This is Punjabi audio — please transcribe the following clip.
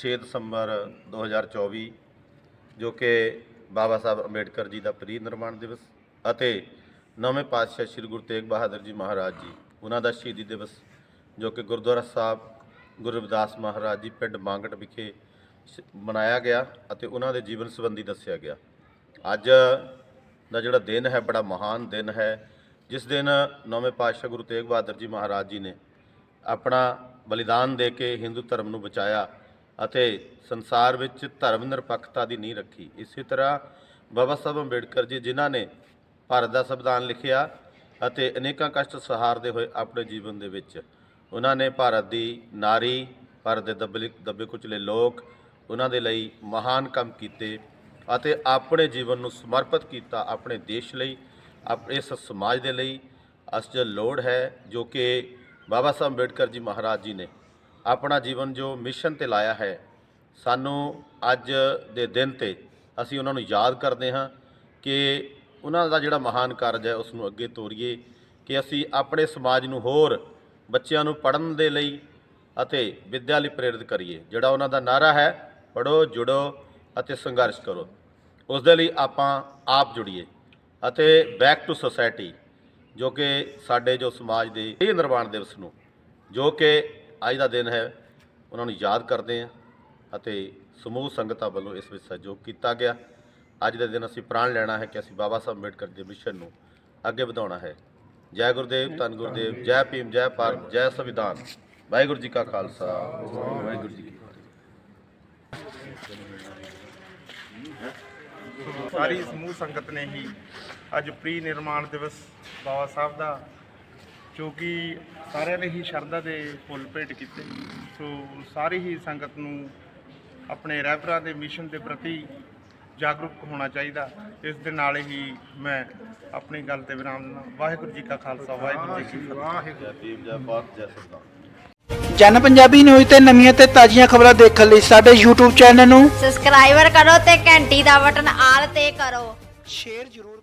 6 ਦਸੰਬਰ 2024 ਜੋ ਕਿ ਬਾਬਾ ਸਾਹਿਬ ਅੰਬੇਡਕਰ ਜੀ ਦਾ ਪ੍ਰੀ ਨਿਰਮਾਣ ਦਿਵਸ ਅਤੇ ਨਵੇਂ ਪਾਤਸ਼ਾਹ ਸ੍ਰੀ ਗੁਰੂ ਤੇਗ ਬਹਾਦਰ ਜੀ ਮਹਾਰਾਜ ਜੀ, ਉਹਨਾਂ ਦਾ ਸ਼ਹੀਦੀ ਦਿਵਸ, ਜੋ ਕਿ ਗੁਰਦੁਆਰਾ ਸਾਹਿਬ ਗੁਰੂ ਰਵਿਦਾਸ ਮਹਾਰਾਜ ਜੀ ਪਿੰਡ ਮੰਗਟ ਵਿਖੇ ਸ- ਮਨਾਇਆ ਗਿਆ ਅਤੇ ਉਹਨਾਂ ਦੇ ਜੀਵਨ ਸੰਬੰਧੀ ਦੱਸਿਆ ਗਿਆ। ਅੱਜ ਦਾ ਜਿਹੜਾ ਦਿਨ ਹੈ, ਬੜਾ ਮਹਾਨ ਦਿਨ ਹੈ, ਜਿਸ ਦਿਨ ਨੌਵੇਂ ਪਾਤਸ਼ਾਹ ਗੁਰੂ ਤੇਗ ਬਹਾਦਰ ਜੀ ਮਹਾਰਾਜ ਜੀ ਨੇ ਆਪਣਾ ਬਲੀਦਾਨ ਦੇ ਕੇ ਹਿੰਦੂ ਧਰਮ ਨੂੰ ਬਚਾਇਆ ਅਤੇ ਸੰਸਾਰ ਵਿੱਚ ਧਰਮ ਨਿਰਪੱਖਤਾ ਦੀ ਨੀਂਹ ਰੱਖੀ। ਇਸੇ ਤਰ੍ਹਾਂ ਬਾਬਾ ਸਾਹਿਬ ਅੰਬੇਡਕਰ ਜੀ, ਜਿਨ੍ਹਾਂ ਨੇ ਭਾਰਤ ਦਾ ਸੰਵਿਧਾਨ ਲਿਖਿਆ ਅਤੇ ਅਨੇਕਾਂ ਕਸ਼ਟ ਸਹਾਰਦੇ ਹੋਏ ਆਪਣੇ ਜੀਵਨ ਦੇ ਵਿੱਚ, ਉਹਨਾਂ ਨੇ ਭਾਰਤ ਦੀ ਨਾਰੀ, ਭਾਰਤ ਦੇ ਦੱਬੇ ਦੱਬੇ ਕੁਚਲੇ ਲੋਕ, ਉਹਨਾਂ ਦੇ ਲਈ ਮਹਾਨ ਕੰਮ ਕੀਤੇ ਅਤੇ ਆਪਣੇ ਜੀਵਨ ਨੂੰ ਸਮਰਪਿਤ ਕੀਤਾ ਆਪਣੇ ਦੇਸ਼ ਲਈ ਆਪਣੇ ਇਸ ਸਮਾਜ ਦੇ ਲਈ। ਅੱਜ ਲੋੜ ਹੈ ਜੋ ਕਿ ਬਾਬਾ ਸਾਹਿਬ ਅੰਬੇਡਕਰ ਜੀ ਮਹਾਰਾਜ ਜੀ ਨੇ ਆਪਣਾ ਜੀਵਨ ਜੋ ਮਿਸ਼ਨ ਤੇ ਲਾਇਆ ਹੈ, ਸਾਨੂੰ ਅੱਜ ਦੇ ਦਿਨ ਤੇ ਅਸੀਂ ਉਹਨਾਂ ਨੂੰ ਯਾਦ ਕਰਦੇ ਹਾਂ ਕਿ ਉਹਨਾਂ ਦਾ ਜਿਹੜਾ ਮਹਾਨ ਕਾਰਜ ਹੈ ਉਸ ਨੂੰ ਅੱਗੇ ਤੋਰੀਏ ਕਿ ਅਸੀਂ ਆਪਣੇ ਸਮਾਜ ਨੂੰ ਹੋਰ ਬੱਚਿਆਂ ਨੂੰ ਪੜ੍ਹਨ ਦੇ ਲਈ ਅਤੇ ਵਿੱਦਿਆ ਲਈ ਪ੍ਰੇਰਿਤ ਕਰੀਏ, ਜਿਹੜਾ ਉਹਨਾਂ ਦਾ ਨਾਰਾ ਹੈ ਪੜੋ ਜੁੜੋ ਅਤੇ ਸੰਘਰਸ਼ ਕਰੋ। ਉਸ ਦੇ ਲਈ ਆਪਾਂ ਆਪ ਜੁੜੀਏ ਅਤੇ ਬੈਕ ਟੂ ਸੋਸਾਇਟੀ ਜੋ ਕਿ ਸਾਡੇ ਜੋ ਸਮਾਜ ਦੇ ਇਹ ਨਿਰਮਾਣ ਦਿਵਸ ਨੂੰ, ਜੋ ਕਿ ਅੱਜ ਦਾ ਦਿਨ ਹੈ, ਉਹਨਾਂ ਨੂੰ ਯਾਦ ਕਰਦੇ ਹਾਂ ਅਤੇ ਸਮੂਹ ਸੰਗਤਾਂ ਵੱਲੋਂ ਇਸ ਵਿੱਚ ਸਹਿਯੋਗ ਕੀਤਾ ਗਿਆ। ਅੱਜ ਦੇ ਦਿਨ ਅਸੀਂ ਪ੍ਰਾਣ ਲੈਣਾ ਹੈ ਕਿ ਅਸੀਂ ਬਾਬਾ ਸਾਹਿਬ ਅੰਬੇਡਕਰ ਦੇ ਮਿਸ਼ਨ ਨੂੰ ਅੱਗੇ ਵਧਾਉਣਾ ਹੈ। ਜੈ ਗੁਰਦੇਵ, ਧੰਨ ਗੁਰਦੇਵ, ਜੈ ਭੀਮ, ਜੈ ਭਾਰਤ, ਜੈ ਸੰਵਿਧਾਨ। ਵਾਹਿਗੁਰੂ ਜੀ ਕਾ ਖਾਲਸਾ। ਵਾਹਿਗੁਰੂ ਜੀ ਕੀ ਫਤਿਹ। ਸਾਰੀ ਸਮੂਹ ਸੰਗਤ ਨੇ ਹੀ ਅੱਜ ਪ੍ਰੀ ਨਿਰਮਾਣ ਦਿਵਸ ਬਾਬਾ ਸਾਹਿਬ ਦਾ ਜੋ ਕਿ ਸਾਰਿਆਂ ਨੇ ਹੀ ਸ਼ਰਧਾ ਦੇ ਫੁੱਲ ਭੇਟ ਕੀਤੇ। ਸੋ ਸਾਰੀ ਹੀ ਸੰਗਤ ਨੂੰ ਆਪਣੇ ਰਹਿਬਰਾਂ ਦੇ ਮਿਸ਼ਨ ਦੇ ਪ੍ਰਤੀ ਜਾਗਰੂਕ ਹੋਣਾ ਚਾਹੀਦਾ। ਇਸ ਦੇ ਨਾਲ ਹੀ ਮੈਂ ਆਪਣੀ ਗੱਲ ਤੇ ਵਿਰਾਮ ਦਿੰਦਾ ਵਾਹਿਗੁਰੂ ਜੀ ਕਾ ਖਾਲਸਾ ਵਾਹਿਗੁਰੂ ਜੀ ਕੀ ਫਤਿਹ। ਜਨ ਪੰਜਾਬੀ ਨਿਊਜ਼ ਤੇ ਨਵੀਆਂ ਤੇ ਤਾਜ਼ੀਆਂ ਖਬਰਾਂ ਦੇਖਣ ਲਈ ਸਾਡੇ YouTube ਚੈਨਲ ਨੂੰ ਸਬਸਕ੍ਰਾਈਬਰ ਕਰੋ ਤੇ ਘੰਟੀ ਦਾ ਬਟਨ ਆਲ ਤੇ ਕਰੋ। ਸ਼ੇਅਰ ਜ਼ਰੂਰ